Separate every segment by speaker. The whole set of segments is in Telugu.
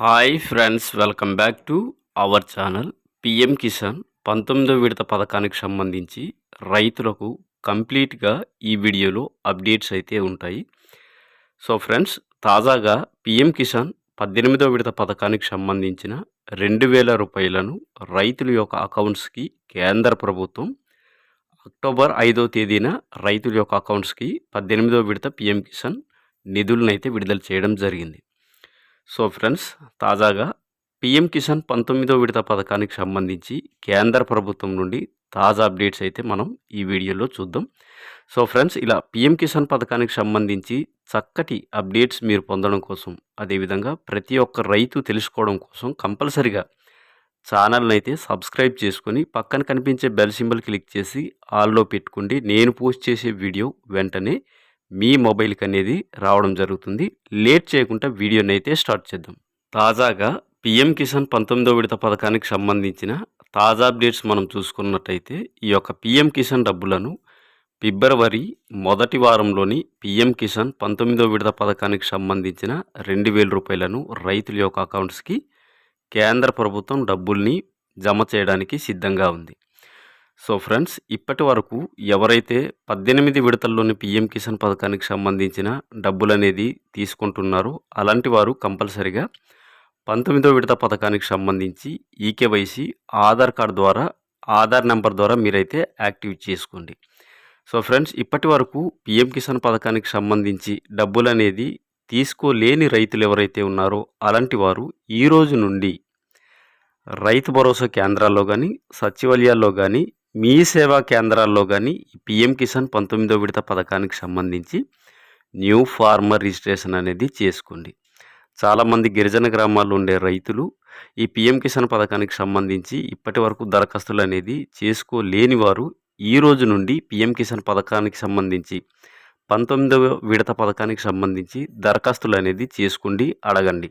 Speaker 1: Hi friends welcome back to our channel PM Kisan. పంతొమ్మిదో విడత పథకానికి సంబంధించి రైతులకు కంప్లీట్గా ఈ వీడియోలో అప్డేట్స్ అయితే ఉంటాయి. సో ఫ్రెండ్స్ తాజాగా పిఎం కిసాన్ పద్దెనిమిదో విడత పథకానికి సంబంధించిన రెండు వేల రూపాయలను రైతుల యొక్క అకౌంట్స్కి కేంద్ర ప్రభుత్వం అక్టోబర్ ఐదో తేదీన రైతుల యొక్క అకౌంట్స్కి పద్దెనిమిదో విడత పిఎం కిసాన్ నిధులను అయితే విడుదల చేయడం జరిగింది. సో ఫ్రెండ్స్ తాజాగా పిఎం కిసాన్ పంతొమ్మిదో విడత పథకానికి సంబంధించి కేంద్ర ప్రభుత్వం నుండి తాజా అప్డేట్స్ అయితే మనం ఈ వీడియోలో చూద్దాం. సో ఫ్రెండ్స్ ఇలా పిఎం కిసాన్ పథకానికి సంబంధించి చక్కటి అప్డేట్స్ మీరు పొందడం కోసం అదేవిధంగా ప్రతి ఒక్క రైతు తెలుసుకోవడం కోసం కంపల్సరిగా ఛానల్ని అయితే సబ్స్క్రైబ్ చేసుకొని పక్కన కనిపించే బెల్ సింబల్ క్లిక్ చేసి ఆల్లో పెట్టుకోండి. నేను పోస్ట్ చేసే వీడియో వెంటనే మీ మొబైల్కి అనేది రావడం జరుగుతుంది. లేట్ చేయకుండా వీడియోని అయితే స్టార్ట్ చేద్దాం. తాజాగా పిఎం కిసాన్ పంతొమ్మిదో విడత పథకానికి సంబంధించిన తాజా అప్డేట్స్ మనం చూసుకున్నట్టయితే ఈ యొక్క పిఎం కిసాన్ డబ్బులను ఫిబ్రవరి మొదటి వారంలోని పిఎం కిసాన్ పంతొమ్మిదో విడత పథకానికి సంబంధించిన రెండు వేల రూపాయలను రైతుల యొక్క అకౌంట్స్కి కేంద్ర ప్రభుత్వం డబ్బుల్ని జమ చేయడానికి సిద్ధంగా ఉంది. సో ఫ్రెండ్స్ ఇప్పటి వరకు ఎవరైతే పద్దెనిమిది విడతల్లోని పిఎం కిసాన్ పథకానికి సంబంధించిన డబ్బులు అనేది తీసుకుంటున్నారో అలాంటి వారు కంపల్సరిగా పంతొమ్మిదో విడత పథకానికి సంబంధించి ఈకేవైసీ ఆధార్ కార్డు ద్వారా ఆధార్ నెంబర్ ద్వారా మీరైతే యాక్టివ్ చేసుకోండి. సో ఫ్రెండ్స్ ఇప్పటి వరకు పిఎం కిసాన్ పథకానికి సంబంధించి డబ్బులు అనేది తీసుకోలేని రైతులు ఎవరైతే ఉన్నారో అలాంటి వారు ఈ రోజు నుండి రైతు భరోసా కేంద్రాల్లో కానీ సచివాలయాల్లో కానీ మీ సేవా కేంద్రాల్లో కానీ పిఎం కిసాన్ పంతొమ్మిదో విడత పథకానికి సంబంధించి న్యూ ఫార్మర్ రిజిస్ట్రేషన్ అనేది చేసుకోండి. చాలామంది గిరిజన గ్రామాల్లో ఉండే రైతులు ఈ పిఎం కిసాన్ పథకానికి సంబంధించి ఇప్పటి వరకు దరఖాస్తులు అనేది చేసుకోలేని వారు ఈ రోజు నుండి పిఎం కిసాన్ పథకానికి సంబంధించి పంతొమ్మిదవ విడత పథకానికి సంబంధించి దరఖాస్తులు అనేది చేసుకోండి అడగండి.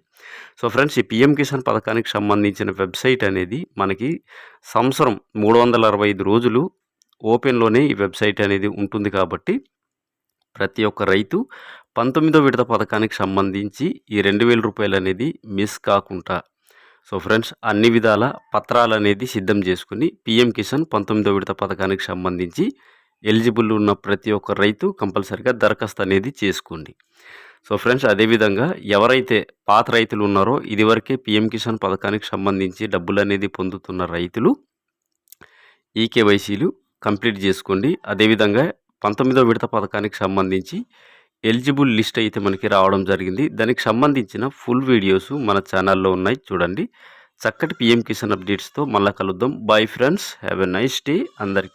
Speaker 1: సో ఫ్రెండ్స్ ఈ పిఎం కిసాన్ పథకానికి సంబంధించిన వెబ్సైట్ అనేది మనకి సంవత్సరం మూడు వందల అరవై ఐదు రోజులు ఓపెన్లోనే ఈ వెబ్సైట్ అనేది ఉంటుంది కాబట్టి ప్రతి ఒక్క రైతు పంతొమ్మిదో విడత పథకానికి సంబంధించి ఈ రెండు వేల రూపాయలు అనేది మిస్ కాకుండా సో ఫ్రెండ్స్ అన్ని విధాల పత్రాలు అనేది సిద్ధం చేసుకుని పిఎం కిసాన్ పంతొమ్మిదో విడత పథకానికి సంబంధించి ఎలిజిబుల్ ఉన్న ప్రతి ఒక్క రైతు కంపల్సరిగా దరఖాస్తు అనేది చేసుకోండి. సో ఫ్రెండ్స్ అదేవిధంగా ఎవరైతే పాత రైతులు ఉన్నారో ఇదివరకే పిఎం కిసాన్ పథకానికి సంబంధించి డబ్బులు అనేది పొందుతున్న రైతులు ఈ కేవైసీలు కంప్లీట్ చేసుకోండి. అదేవిధంగా పంతొమ్మిదో విడత పథకానికి సంబంధించి ఎలిజిబుల్ లిస్ట్ అయితే మనకి రావడం జరిగింది. దానికి సంబంధించిన ఫుల్ వీడియోస్ మన ఛానల్లో ఉన్నాయి చూడండి. చక్కటి పిఎం కిసాన్ అప్డేట్స్తో మళ్ళీ కలుద్దాం. Bye friends have a nice day అందరికీ